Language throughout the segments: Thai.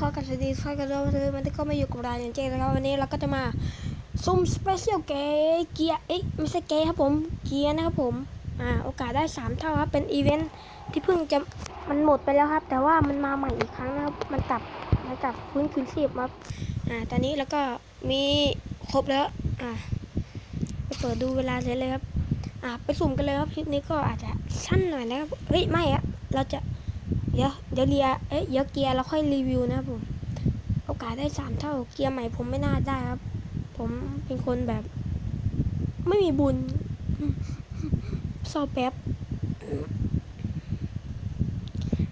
ขอกราบสวัสดีทุกท่านกันด้วยเลยมันก็มาอยู่กับเราอย่างเช่นนะครับวันนี้เราก็จะมาซุ่มสเปเชียลเกเกียเอ๊ะไม่ใช่เกย์ครับผมเกียนะครับผมอ่าโอกาสได้สามเท่าครับเป็นอีเวนท์ที่เพิ่งจะมันหมดไปแล้วครับ แต่ว่ามันมาใหม่อีกครั้งนะครับมันกลับมันกลับฟื้นคืนชีพครับอ่าตอนนี้แล้วก็มีครบแล้วอ่าไปเปิดดูเวลาเลยเลยครับอ่าไปสุ่มกันเลยครับคลิปนี้ก็อาจจะสั้นหน่อยนะครับเฮ้ยไม่อะเราจะ เดี๋ยวเดี๋ยวเรียเอ๊ะเดี๋ยวเกียร์เราค่อยรีวิวนะผมโอกาสได้สามเท่าเกียร์ใหม่ผมไม่น่าได้ครับ ผมเป็นคนแบบ ไม่มีบุญเศร้าแป๊บ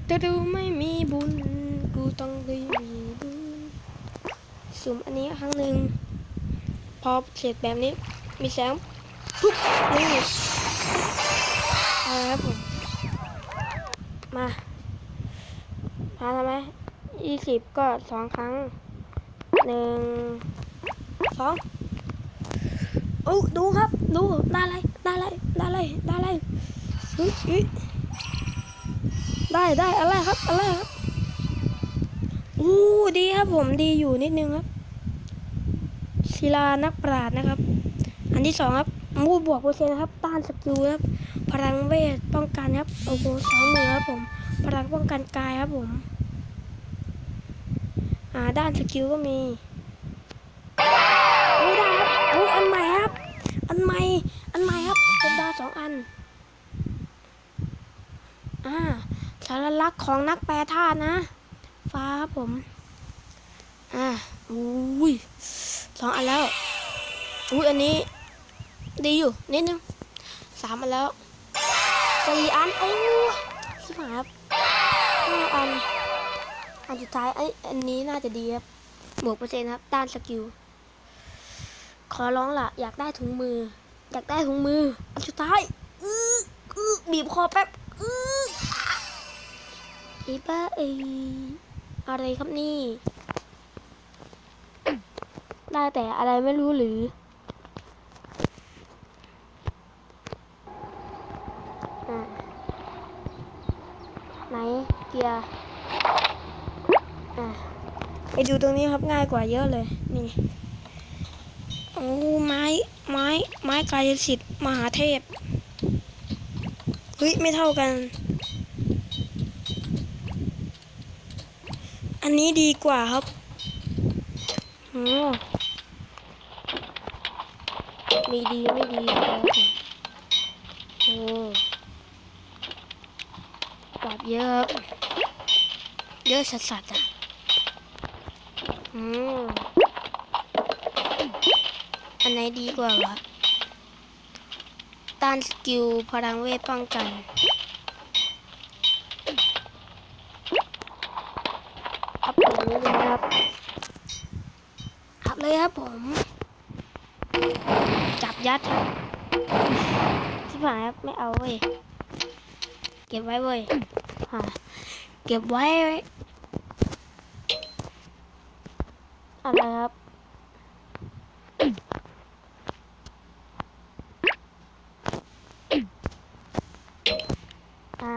แต่ดูไม่มีบุญ กูต้องได้มีบุญสุ่มอันนี้ครั้งหนึ่งพอเสร็จแบบนี้ มีแสงปุ๊บนี่ครับผมมา พาทำไหมยี่สิบก็สองครั้งหนึ่งสองโอ้ดูครับ ดูได้อะไรได้อะไรได้อะไรได้อะไรอุ๊ยอุ๊ยได้ได้อะไรครับอะไรครับอู้ดีครับผมดีอยู่นิดนึงครับศิลานักปราชญ์นะครับ อันที่สองครับมูบวกเปอร์เซ็นต์ครับต้านสกิลครับพลังเวทป้องกันครับโอ้โหสองมือครับผม พลังป้องกันกายครับผม อ่าด้านสกิลก็มีไม่ได้ครับโอ้อันใหม่ครับ อันใหม่ อันใหม่ครับเป็นดาวสองอัน อ่าสารลักษณ์ของนักแปรธาตุนะ ฟ้าครับผม อ่าอุ้ยสองอันแล้วอุ้ยอันนี้ ดีอยู่นิดนึงสามอันแล้วสี่อันโอ้ชิบหายครับ ห้าอัน อันสุดท้ายไออันนี้น่าจะดีครับบวกเปอร์เซ็นต์ครับด้านสกิล ขอร้องล่ะ อยากได้ถุงมือ อยากได้ถุงมือ อันสุดท้ายอื้ออื้อบีบคอแป๊บอื้ออีบ้าเออะไรครับนี่ ได้แต่อะไรไม่รู้หรืออไหน เกียร์อะไปดูตรงนี้ครับง่ายกว่าเยอะเลย นี่ โอ้ไม้ ไม้ ไม้กายสิทธิ์มหาเทพ เฮ้ย ไม่เท่ากัน อันนี้ดีกว่าครับโอ้มีดีไม่ดีครับผมโอ้ปรับ เยอะ เยอะสัสๆอะอืมอันไหนดีกว่าวะต้านสกิลพลังเวทป้องกันอับบนี้เลยนะครับอัพเลยครับผม จับยัดทับที่ผ่านครับไม่เอาเว้ย เก็บไว้เว้ย เก็บไว้ อะไรครับ อ่า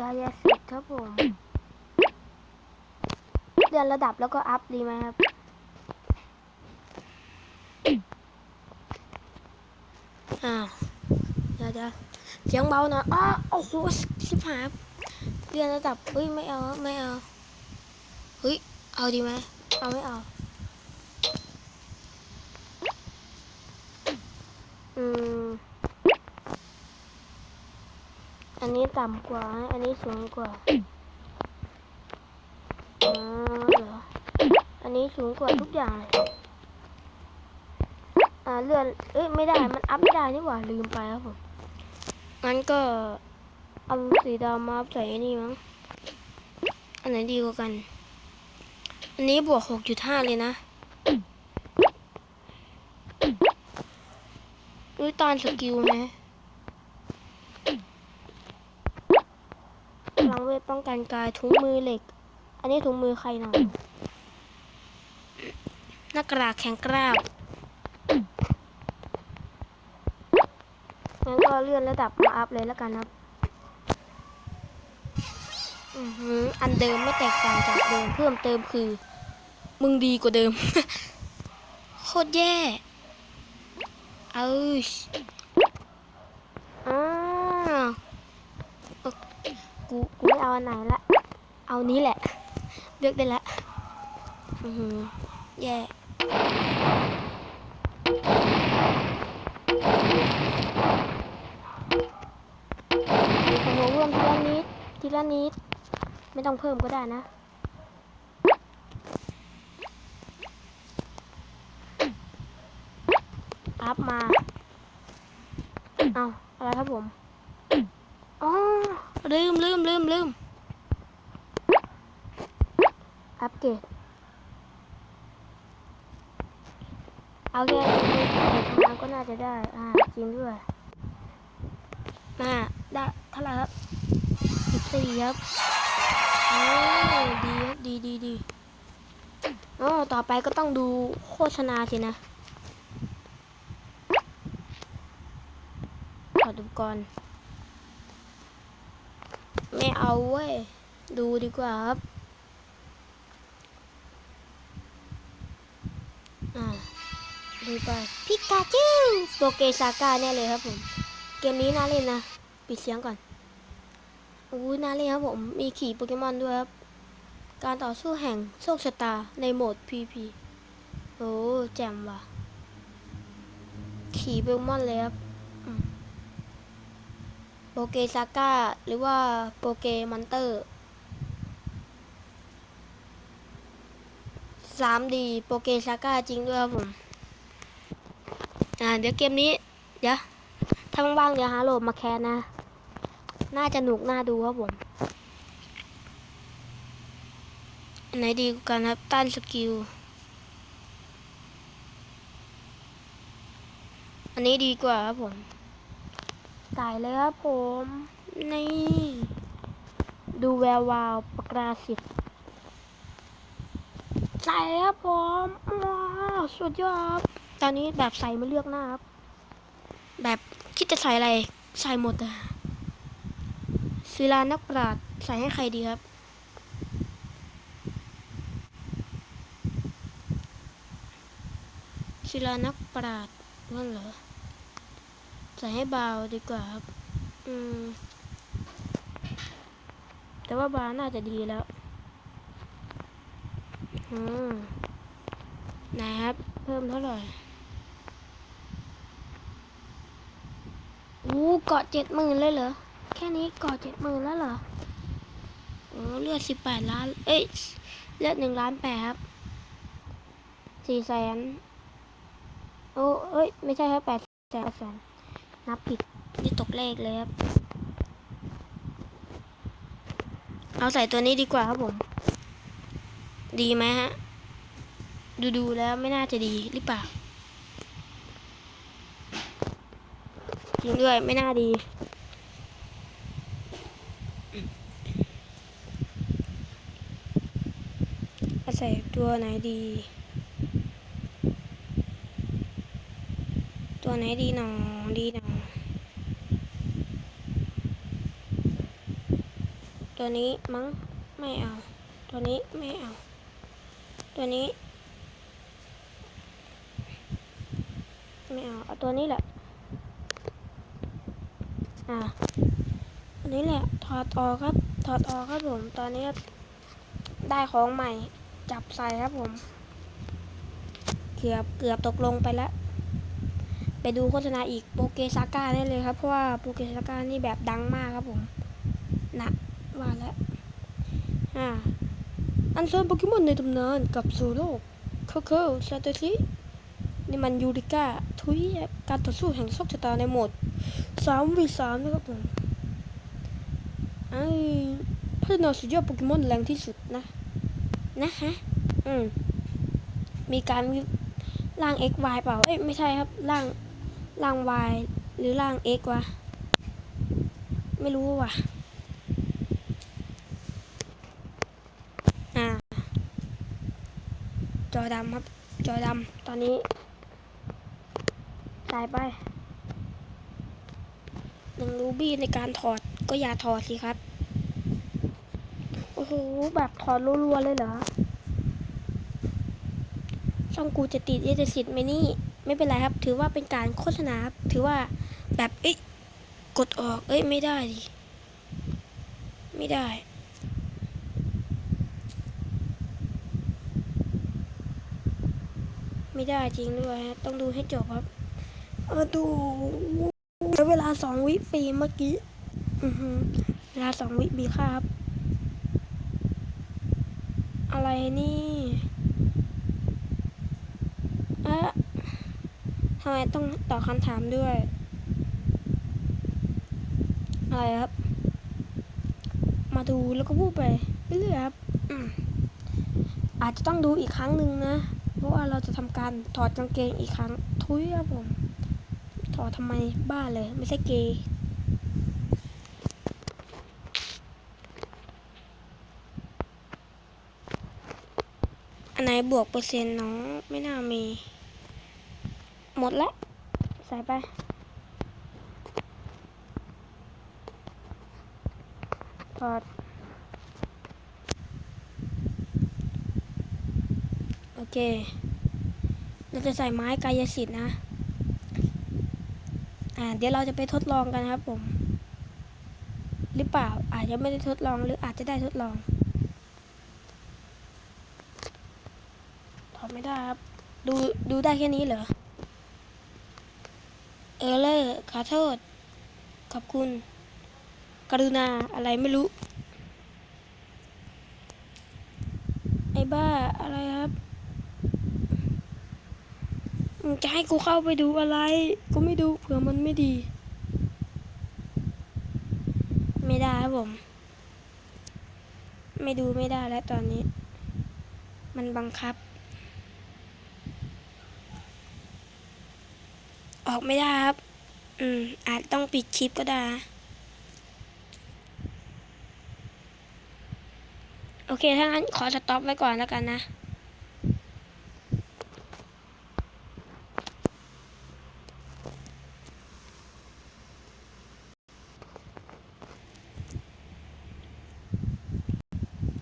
กายสิทธิ์ครับผมเลื่อนระดับแล้วก็อัพดีไหมครับอ่า เดี๋ยวเสียงเบาหน่อยอ้าโอ้โหสิบหายครับเลื่อนระดับเฮ้ยไม่เอาไม่เอาเฮ้ยเอาดีไหมเอาไม่เอาอืมอันนี้ต่ำกว่า อันนี้สูงกว่าอ๋อเหรออันนี้สูงกว่าทุกอย่างเลยอ่าเลื่อนเอ้ยไม่ได้มันอัพไม่ได้นี่หว่าลืมไปครับผม งั้นก็เอาสีดำมาใส่นี่มั้ง อันไหนดีกว่ากัน อันนี้บวกหกจุดห้าเลยนะอุ้ยตอนสกิลไหมพลังเวทป้องกันกายถุงมือเหล็ก อันนี้ถุงมือใครหน่อยหน้ากากแข็งกร้าวงั้นก็ เลื่อนระดับมาอัพเลยแล้วกันครับอือหืออันเดิมไม่แตกต่างจากเดิมเพิ่มเติมคือ มึงดีกว่าเดิม โคตรแย่ เอาอ้าวเอ้อกูกูไม่เอาอันไหนละ เอานี้แหละ เลือกได้ละอือหือแย่ ละนิด ไม่ต้องเพิ่มก็ได้นะ อัพมา เอาอะไรครับผม อ๋อ ลืมลืมลืมลืมอัพเกรดเอาแค่นี้เด็กมันก็น่าจะได้ อ่า จริงด้วย อ่า ได้เท่าไหร่ครับ สิบสี่ครับโอ้ดีครับดีดีดีอ๋อต่อไปก็ต้องดูโฆษณาสินะขอดูก่อน ไม่เอาเว้ย ดูดีกว่าครับอ่าดูไปพิกาจูโปเกซาก้าเนี่ยเลยครับผม เกมนี้น่าเล่นนะ ปิดเสียงก่อน อู้น่าเล่นครับผมมีขี่โปเกมอนด้วยครับ การต่อสู้แห่งโชคชะตาในโหมด PP โอ้แจ่มว่ะ ขี่โปเกมอนเลยครับโปเกซาก้าหรือว่าโปเกมอนเตอร์ 3D โปเกซาก้าจริงด้วยครับผม อ่าเดี๋ยวเกมนี้ เดี๋ยวถ้าว่างๆเดี๋ยวหาโหลดมาแคสนะ น่าจะหนุกน่าดูครับผมอันไหนดีกว่ากันครับต้านสกิล อันนี้ดีกว่าครับผมใส่เลยครับผม นี่ ดูแวววาวประกาศสิทธิ์ใส่ครับผมว้าวสุดยอดครับตอนนี้แบบใส่ไม่เลือกหน้าครับ แบบคิดจะใส่อะไร ใส่หมดอะ ศิลานักปราชญ์ใส่ให้ใครดีครับ ศิลานักปราชญ์นั่นเหรอ ใส่ให้บาดีกว่าครับ อืม แต่ว่าบาน่าจะดีแล้ว อืมนะครับ เพิ่มเท่าไหร่อู้เกาะเจ็ดหมื่นเลยเหรอ แค่นี้กาะเจ็ดหมื่นแล้วเหรอโอ้เลือดสิบแปดล้าน เอ้ย เลือดหนึ่งล้านแปดครับสี่แสนโอ้เอ้ย ไม่ใช่ครับแปดแสนแสนนับผิด นี่ตกเลขเลยครับ เอาใส่ตัวนี้ดีกว่าครับผม ดีไหมฮะ ดูดูแล้วไม่น่าจะดีหรือเปล่า จริงด้วยไม่น่าดี เอาใส่ตัวไหนดี ตัวไหนดีหนอดีหนอตัวนี้มั้งไม่เอา ตัวนี้ไม่เอา ตัวนี้ ไม่เอาเอาตัวนี้แหละ อะอันนี้แหละถอดออกครับถอดออกครับผมตอนนี้ได้ของใหม่ จับใส่ครับผม เกือบเกือบตกลงไปแล้ว ไปดูโฆษณาอีกโปเกซาก้าได้เลยครับเพราะว่าโปเกซาก้านี่แบบดังมากครับผมนะว่าแล้วอ่าอันเชิญโปเกมอนในตำนานกับสู่โลกเคอร์เคิลซาเตซินี่มันยูริก้าทุยการต่อสู้แห่งโชคชะตาในโหมดสามวีสามนะครับผมไอ้พัฒนาสุดยอดโปเกมอนแรงที่สุดนะ นะฮะอืม มีการร่าง x y เปล่า เอ้ย ไม่ใช่ครับ ร่าง ร่าง y หรือร่าง x วะ ไม่รู้ว่ะ อ่า จอดำครับ จอดำ ตอนนี้ใส่ไปหนึ่งรูบี้ในการถอดก็อย่าถอดสิครับ โห แบบถอดรัวๆเลยเหรอ ช่องกูจะติดเอเจสิทธิ์ไหมนี่ ไม่เป็นไรครับ ถือว่าเป็นการโฆษณาครับ ถือว่าแบบเอ้ยกดออก เอ้ย ไม่ได้ดิ ไม่ได้ไม่ได้จริงด้วยฮะ ต้องดูให้จบครับ เออดูแล้เวลาสองวิฟรีเมื่อกี้ อือหือเวลาสองวิมีค่าครับ อะไรนี่เอะทำไมต้องตอบคำถามด้วย อะไรครับ มาดูแล้วก็พูดไปเรื่อยครับอืมอาจจะต้องดูอีกครั้งหนึ่งนะ เพราะว่าเราจะทำการถอดกางเกงอีกครั้ง ทุยครับผม ถอดทำไมบ้าเลย ไม่ใช่เกย์ ไหนบวกเปอร์เซ็นต์น้องไม่น่ามี หมดละใส่ไปถอดโอเค เราจะใส่ไม้กายสิทธิ์นะ อ่า เดี๋ยวเราจะไปทดลองกันครับผม หรือเปล่า อาจจะไม่ได้ทดลองหรืออาจจะได้ทดลอง ถอดไม่ได้ ครับ ดูดูได้แค่นี้เหรอ เออเลอร์ขอโทษ ขอบคุณ กรุณาอะไรไม่รู้ ไอ้บ้าอะไรครับมึงจะให้กูเข้าไปดูอะไร กูไม่ดูเผื่อมันไม่ดี ไม่ได้ครับผม ไม่ดูไม่ได้แล้วตอนนี้ มันบังคับ ออกไม่ได้ครับ อืม อาจต้องปิดคลิปก็ได้ โอเค ถ้างั้นขอสต็อปไว้ก่อนแล้วกันนะ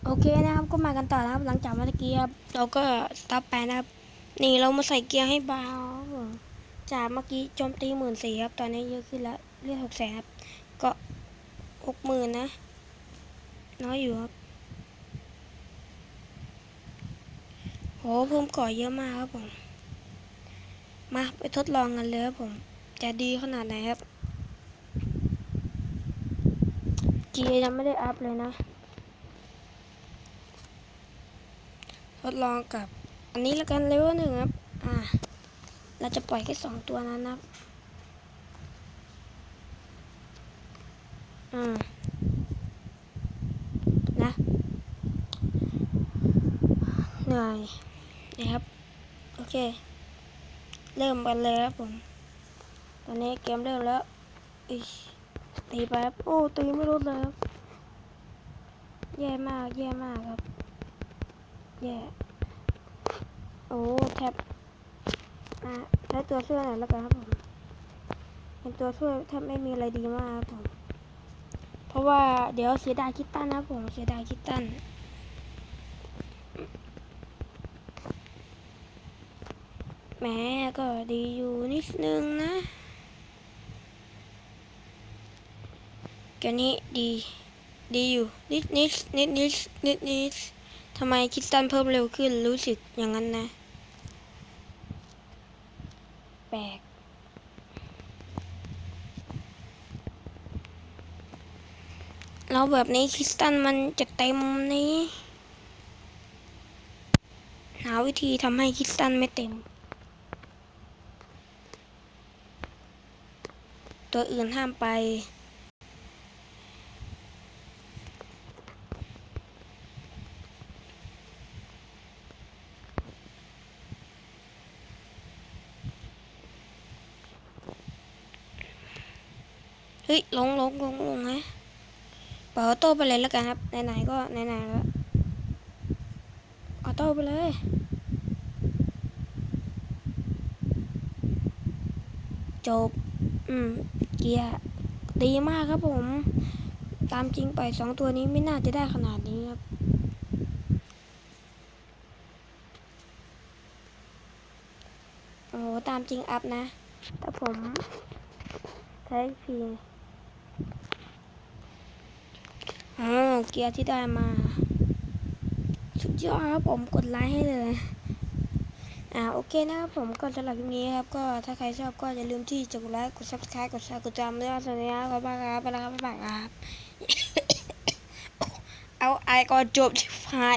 โอเคนะครับ ก็มากันต่อนะครับ หลังจากเมื่อกี้ครับ เราก็สต็อปไปนะครับ นี่เรามาใส่เกียร์ให้เบา จากเมื่อกี้โจมตีหมื่นสี่ครับ ตอนนี้เยอะขึ้นแล้วเรียกหกแสนครับ ก็หกหมื่นนะ น้อยอยู่ครับ โหเพิ่มก่อเยอะมากครับผม มาไปทดลองกันเลยครับผม จะดีขนาดไหนครับ กียังไม่ได้อัพเลยนะ ทดลองกับ อันนี้แล้วกันเลเวลหนึ่งครับ อ่า เราจะปล่อยแค่สองตัวนั้นนะอ่านะ เหนื่อยนะครับ โอเค เริ่มกันเลยครับผม ตอนนี้เกมเริ่มแล้วอิชตีไปครับ โอ้ ตีไม่ลดเลยครับแย่มาก แย่มากครับ แย่ โอ้ แทบ อะใช้ตัวช่วยหน่อยแล้วกันครับผมเป็นตัวช่วยแทบไม่มีอะไรดีมากครับผม เพราะว่าเดี๋ยวเสียดายคิตตันนะครับผมเสียดายคิตตันแหม้ก็ดีอยู่นิดนึงนะเกนี้ดีดีอยู่นิดนิดนิดนิดนิดนิดทำไมคิดตันเพิ่มเร็วขึ้นรู้สึกอย่างนั้นนะ ปลกแล้วแบบนี้คริสตันมันจะเต็มนี้ หาวิธีทำให้คริสตันไม่เต็ม ตัวอื่นห้ามไป ฮ้ยลงลงลงลงฮะเปิดออโต้ไปเลยแล้วกันครับไหนๆก็ไหนๆแล้วออโต้ไปเลยจบ อืม เกียร์ดีมากครับผม ตามจริงไปสองตัวนี้ไม่น่าจะได้ขนาดนี้ครับ โอ้โหตามจริงอัพนะ แต่ผม ใช้พีอ๋อ เกียร์ที่ได้มา สุดยอดครับผมกดไลค์ให้เลย อ่าโอเคนะครับผมก็สำหรับคลิปนี้ครับ ก็ถ้าใครชอบก็อย่าลืมที่จะกดไลค์กด subscribe กดแชร์กดจำด้วยนะสวัสดีครับขอบคุณครับไปแล้วครับบ๊ายบายครับ เอาไอก่อนจบชิบหาย